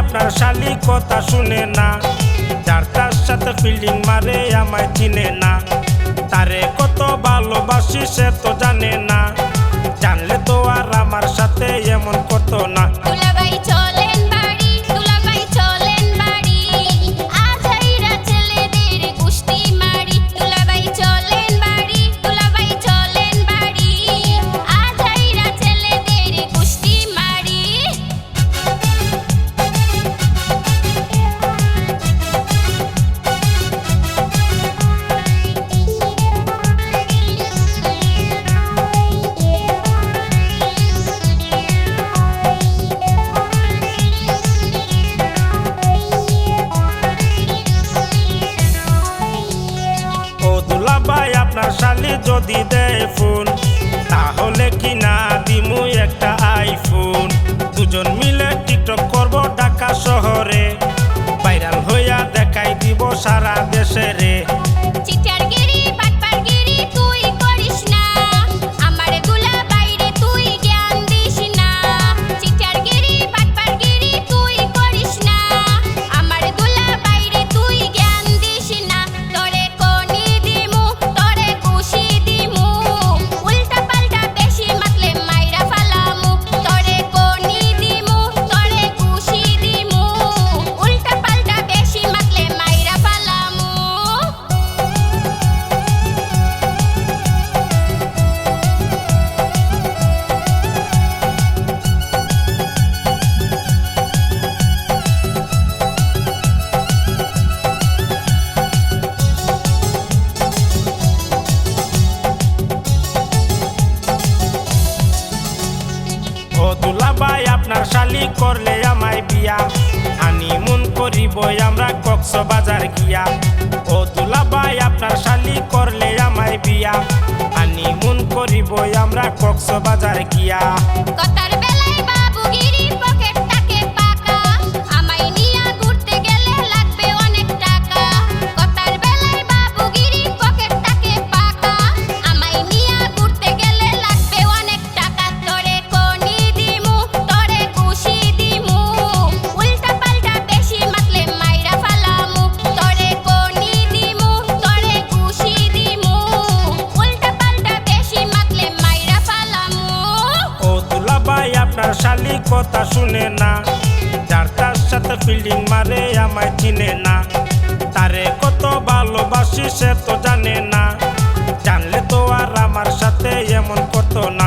আপনার শালি কথা শুনে না। যার তার সাথে ফিল্ডিং মারে, আমায় চিনে না। তারে কত ভালোবাসি সে তো জানে না। জানলে তো আর আমার সাথে এমন করতো না। যদি দেয় ফোন তাহলে কি না দিমু একটা আইফোন দুজন মিলে টিকটক করব ঢাকা শহরে। ভাইরাল হইয়া দেখাই দিব সারা দেশে রে। আমায় আনি মন করিব আমরা কক্সবাজার গিয়া। ও দুলাভাই আপনার শালি করলে আমায় বিয়া। হানিমুন করিব আমরা কক্সবাজার গিয়া। দুলাভাই আপনার শালি কথা শুনে না। যার তার সাথে ফিল্ডিং মারে, আমায় চিনে না। তারে কত ভালোবাসি সে তো জানে না। জানলে তো আর আমার সাথে এমন করতো না।